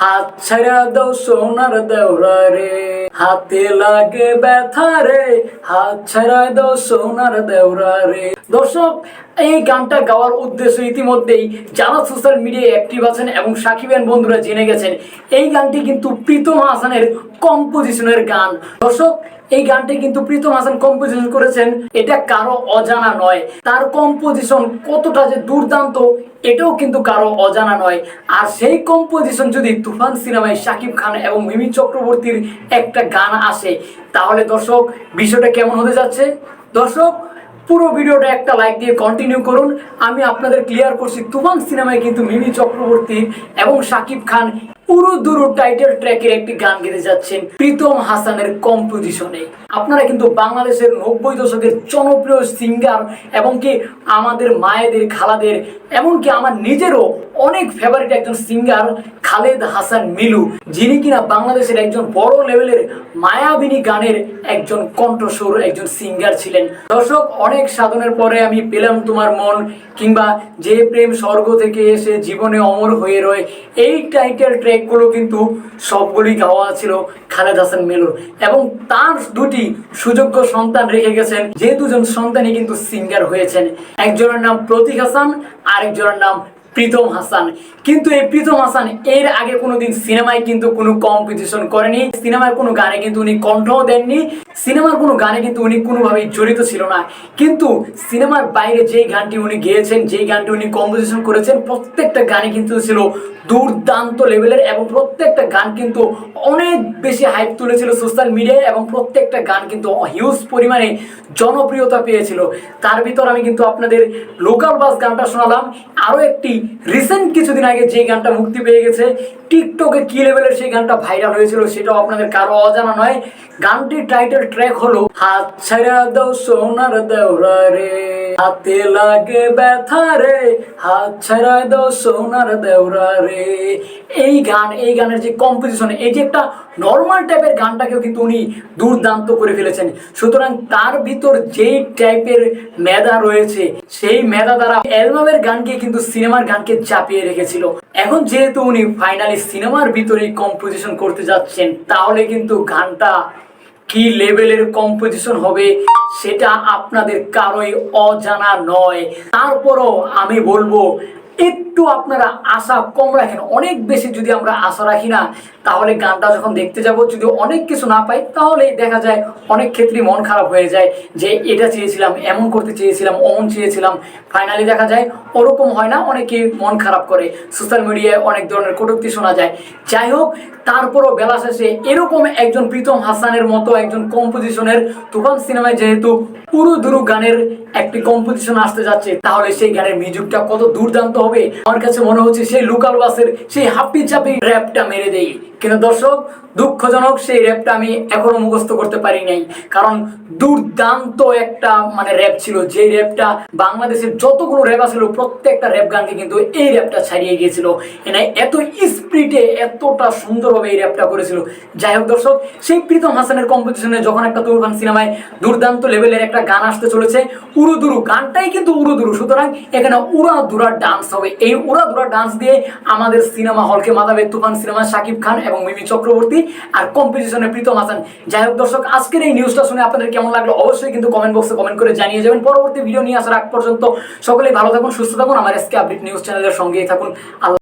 হাত ছাড়া দাও সোনার দেওরা রে। হাতে লাগে ব্যথা রে। হাত ছাড়া দাও সোনার দেওরা রে। দর্শক, এই গানটা গাওয়ার উদ্দেশ্য ইতিমধ্যেই যারা সোশ্যাল মিডিয়ায় অ্যাক্টিভ আছেন এবং সাকিবেন বন্ধুরা জেনে গেছেন, এই গানটি কিন্তু প্রীতম হাসানের কম্পোজিশনের গান। দর্শক, এই গানটি কিন্তু প্রীতম হাসান কম্পোজিশন করেছেন। এটা কারও অজানা নয়। তার কম্পোজিশন কতটা যে দুর্দান্ত এটাও কিন্তু কারও অজানা নয়। আর সেই কম্পোজিশন যদি তুফান সিনেমায় শাকিব খান এবং মিমি চক্রবর্তীর একটা গান আসে, তাহলে দর্শক, বিষয়টা কেমন হতে যাচ্ছে? দর্শক পুরো ভিডিওটা একটা লাইক দিয়ে কন্টিনিউ করুন। আমি আপনাদের ক্লিয়ার করছি, তুফান সিনেমায় কিন্তু মিমি চক্রবর্তী এবং শাকিব খান পুরো দুরু টাইটেল ট্র্যাকের একটি গান গেতে যাচ্ছেন প্রীতম হাসানের কম্পোজিশনে আপনারা কিন্তু বাংলাদেশের নব্বই দশকের জনপ্রিয় সিঙ্গার এবং কি আমাদের মায়েদের, খালাদের, এমনকি আমার নিজেরও অনেক ফেভারিট একজন সিঙ্গার খালেদ হাসান মিলু, যিনি কিনা বাংলাদেশের একজন বড় লেভেলের মায়াবিনী গানের একজন কণ্ঠস্বর, একজন সিঙ্গার ছিলেন। দর্শক, অনেক সাধনের পরে আমি পেলাম তোমার মন, কিংবা যে প্রেম স্বর্গ থেকে এসে জীবনে অমর হয়ে রয়ে, এই টাইটেল ট্র্যাকগুলো কিন্তু সবগুলি গাওয়া ছিল খালেদ হাসান মিলুর। এবং তার দুটি সুযোগ্য সন্তান রেখে গেছেন, যে দুজন সন্তানই কিন্তু সিঙ্গার হয়েছেন। একজনের নাম প্রতীক হাসান, আরেকজনের নাম প্রীতম হাসান। কিন্তু এই প্রীতম হাসান এর আগে কোনোদিন সিনেমায় কিন্তু কোনো কম্পিটিশন করেনি। সিনেমার কোনো গানে কিন্তু উনি কণ্ঠও দেননি। সিনেমার কোনো গানে কিন্তু উনি কোনোভাবেই জড়িত ছিল না। কিন্তু সিনেমার বাইরে যেই গানটি উনি গেয়েছেন, যেই গানটি উনি কম্পোজিশন করেছেন, প্রত্যেকটা গানে কিন্তু ছিল দুর্দান্ত লেভেলের এবং প্রত্যেকটা গান কিন্তু অনেক বেশি হাইপ তুলেছিল সোশ্যাল মিডিয়ায় এবং প্রত্যেকটা গান কিন্তু হিউজ পরিমাণে জনপ্রিয়তা পেয়েছিল। তার ভিতর আমি কিন্তু আপনাদের লোকাল বাস গানটা শোনালাম। আরও একটি রিসেন্ট কিছুদিন আগে যে গানটা মুক্তি পেয়ে গেছে টিকটকে কি লেভেলের সেই গানটা ভাইরাল হয়েছিল সেটাও আপনাদের কারও অজানা নয়। গানটির টাইটেল ট্র্যাক হলো, হাত ছাড়া দাও সোনার দেওরা রে, হাতে লাগে ব্যথা রে। হাত ছাড়া দাও সোনার দেওরা রে। এই গান, এই গানের যে কম্পোজিশন এই যে একটা নর্মাল টাইপের গানটাকেও কিন্তু উনি দুর্দান্ত করে ফেলেছেন। সুতরাং তার ভিতর যেই টাইপের মেধা রয়েছে, সেই মেধা দ্বারা অ্যালবামের গানকে কিন্তু সিনেমার গানকে চাপিয়ে রেখেছিল। এখন যেহেতু উনি ফাইনালি সিনেমার ভিতরেই কম্পোজিশন করতে যাচ্ছেন, তাহলে কিন্তু গানটা কি লেভেলের কম্পোজিশন হবে সেটা আপনাদের কারোই অজানা নয়। তারপরও আমি বলব একটু আপনারা আশা কম রাখেন। অনেক বেশি যদি আমরা আশা রাখি না, তাহলে গানটা যখন দেখতে যাব, যদি অনেক কিছু না পাই, তাহলে দেখা যায় অনেক ক্ষেত্রে মন খারাপ হয়ে যায় যে এটা চেয়েছিলাম, এমন করতে চেয়েছিলাম, অমন চেয়েছিলাম। ফাইনালি দেখা যায় ওরকম হয় না অনেকে মন খারাপ করে। সোশ্যাল মিডিয়ায় অনেক ধরনের কটূক্তি শোনা যায়। যাই হোক, তারপরও বেলা শেষে এরকম একজন প্রীতম হাসানের মতো একজন কম্পোজিশনের তুফান সিনেমায় যেহেতু পুরো দুরু গানের একটি কম্পোজিশন আসতে যাচ্ছে, তাহলে সেই গানের মিউজিকটা কত দুর্দান্ত হবে? আমার কাছে মনে হচ্ছে সেই লোকাল বাসের সেই হাপ্পি চাপি র্যাপটা মেরে দেই। কিন্তু দর্শক, দুঃখজনক সেই র্যাপটা আমি এখনও মুখস্থ করতে পারি নাই। কারণ দুর্দান্ত একটা মানে র্যাপ ছিল। যে র্যাপটা বাংলাদেশের যতগুলো র্যাপ ছিল প্রত্যেকটা র্যাপ গানকে কিন্তু এই র্যাপটা ছাড়িয়ে গিয়েছিল। এনে এত স্পিডে এতটা সুন্দরভাবে এই র্যাপটা করেছিল। যাই হোক দর্শক, সেই প্রীতম হাসানের কম্পোজিশনে যখন একটা তুরফান সিনেমায় দুর্দান্ত লেভেলের একটা গান আসতে চলেছে, উড়ুদুরু, গানটাই কিন্তু উড়ুদুরু। সুতরাং এখানে উড়া দুরা ডান্স হবে। এই উড়া ডান্স দিয়ে আমাদের সিনেমা হলকে মাতাবে তুফান সিনেমা শাকিব খান এবং মিমি চক্রবর্তী আর কম্পিটিশনের প্রীতম হাসান। যাই হোক দর্শক, আজকের এই নিউজটা শুনে আপনাদের কেমন লাগল? অবশ্যই কিন্তু কমেন্ট বক্সে কমেন্ট করে জানিয়ে যাবেন। পরবর্তী ভিডিও নিয়ে আসার আগ পর্যন্ত সকলেই ভালো থাকুন, সুস্থ থাকুন। আমার এসকে আপডেট নিউজ চ্যানেলের সঙ্গেই থাকুন। আল্লাহ